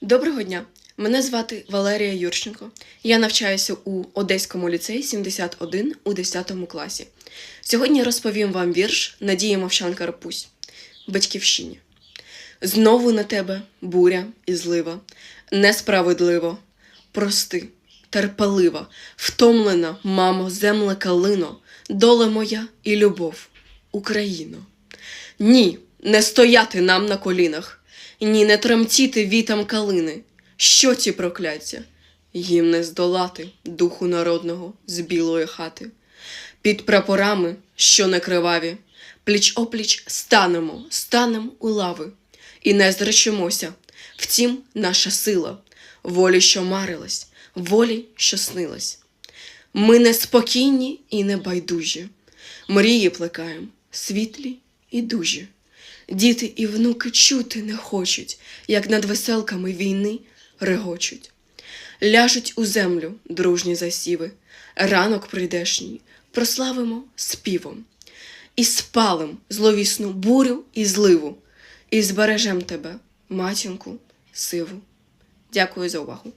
Доброго дня! Мене звати Валерія Юрченко. Я навчаюся у Одеському ліцеї 71 у 10 класі. Сьогодні розповім вам вірш Надії Мовчанка Рапусь Батьківщині. Знову на тебе буря і злива, несправедливо, прости, терпелива, втомлена, мамо, земле калино, доле моя і любов, Україно. Ні, не стояти нам на колінах, ні, не тремтіти вітам калини. Що ці прокляття? Їм не здолати духу народного з білої хати. Під прапорами, що не криваві, пліч опліч станемо, станем у лави, і не зречемося. Втім, наша сила, волі, що марилась, волі, що снилась. Ми неспокійні і небайдужі, мрії плекаєм, світлі і дужі. Діти і внуки чути не хочуть, як над веселками війни регочуть. Ляжуть у землю дружні засіви, ранок прийдешній, прославимо співом. І спалим зловісну бурю і зливу, і збережем тебе, матінку, сиву. Дякую за увагу.